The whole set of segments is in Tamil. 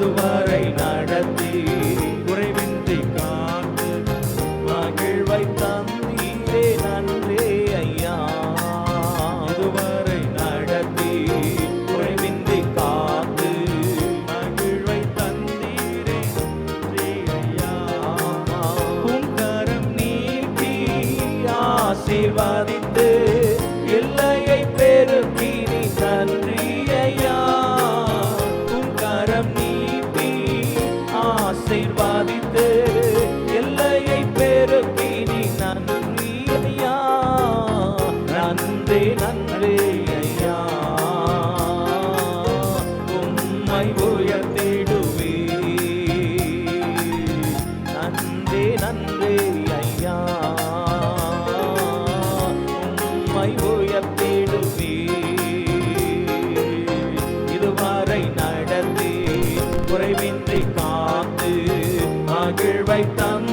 இதுவரை நடத்தி குறைவின்றி காத்து மகிழ்வை தந்தீரே நன்றே ஐயா. இதுவரை நடத்தி குறைவின்றி காத்து மகிழ்வை தந்தீரே நன்றே ஐயா. உங்கரம் நீட்டி ஆசீர்வாதித்து நன்றி ஐயா உம்மை உயர்த்திடுவே. இதுவரை நடத்தி குறைவின்றி காத்து மகிழ்வை தந்தீரே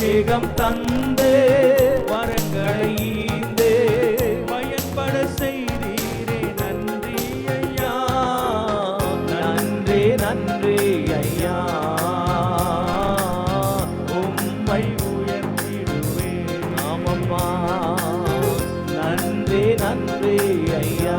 அபிஷேகம் தந்து வரங்களை ஈந்து பயன்பட செய்தீரே நன்றி ஐயா. நன்றி நன்றி ஐயா. உம்மை உயர்த்திடுவே ஆமம்மா நன்றி நன்றி ஐயா.